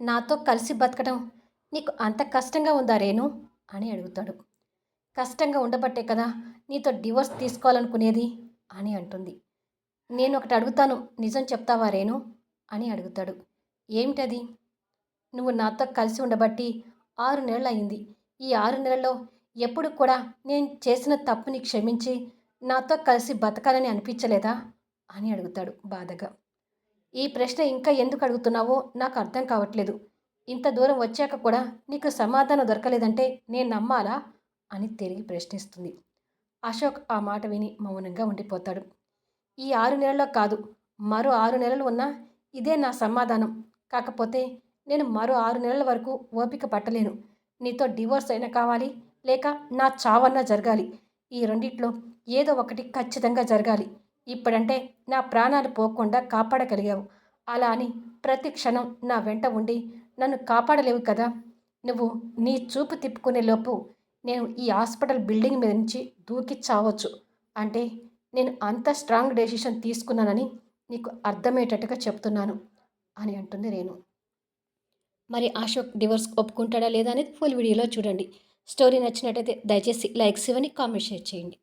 నాతో కలిసి బతకడం నీకు అంత కష్టంగా ఉందా రేణు? అని అడుగుతాడు. కష్టంగా ఉండబట్టే కదా నీతో డివోర్స్ తీసుకోవాలనుకునేది? అని అంటుంది. నేను ఒకటి అడుగుతాను నిజం చెప్తావా రేణు? అని అడుగుతాడు. ఏమిటది? నువ్వు నాతో కలిసి ఉండబట్టి ఆరు నెలలు అయింది ఈ ఆరు నెలల్లో ఎప్పుడు కూడా నేను చేసిన తప్పుని క్షమించి నాతో కలిసి బతకాలని అనిపించలేదా? అని అడుగుతాడు బాధగా. ఈ ప్రశ్న ఇంకా ఎందుకు అడుగుతున్నావో నాకు అర్థం కావట్లేదు. ఇంత దూరం వచ్చాక కూడా నీకు సమాధానం దొరకలేదంటే నేను నమ్మాలా? అని తిరిగి ప్రశ్నిస్తుంది. అశోక్ ఆ మాట విని మౌనంగా ఉండిపోతాడు. ఈ ఆరు నెలల్లో కాదు మరో ఆరు నెలలు ఉన్నా ఇదే నా సమాధానం. కాకపోతే నేను మరో ఆరు నెలల వరకు ఓపిక పట్టలేను. నీతో డివోర్స్ అయినా కావాలి లేక నా చావన్నా జరగాలి. ఈ రెండిట్లో ఏదో ఒకటి ఖచ్చితంగా జరగాలి. ఇప్పుడంటే నా ప్రాణాలు పోకుండా కాపాడగలిగావు. అలా అని ప్రతి క్షణం నా వెంట ఉండి నన్ను కాపాడలేవు కదా. నువ్వు నీ చూపు తిప్పుకునే లోపు నేను ఈ హాస్పిటల్ బిల్డింగ్ మీద నుంచి దూకి చావచ్చు. అంటే నేను అంత స్ట్రాంగ్ డెసిషన్ తీసుకున్నానని నీకు అర్థమయ్యేటట్టుగా చెప్తున్నాను అని అంటుంది రేణు. మరి అశోక్ డివోర్స్ ఒప్పుకుంటాడా లేదా అనేది ఫుల్ వీడియోలో చూడండి. స్టోరీ నచ్చినట్టయితే దయచేసి లైక్స్ ఇవ్వని కామెంట్ షేర్ చేయండి.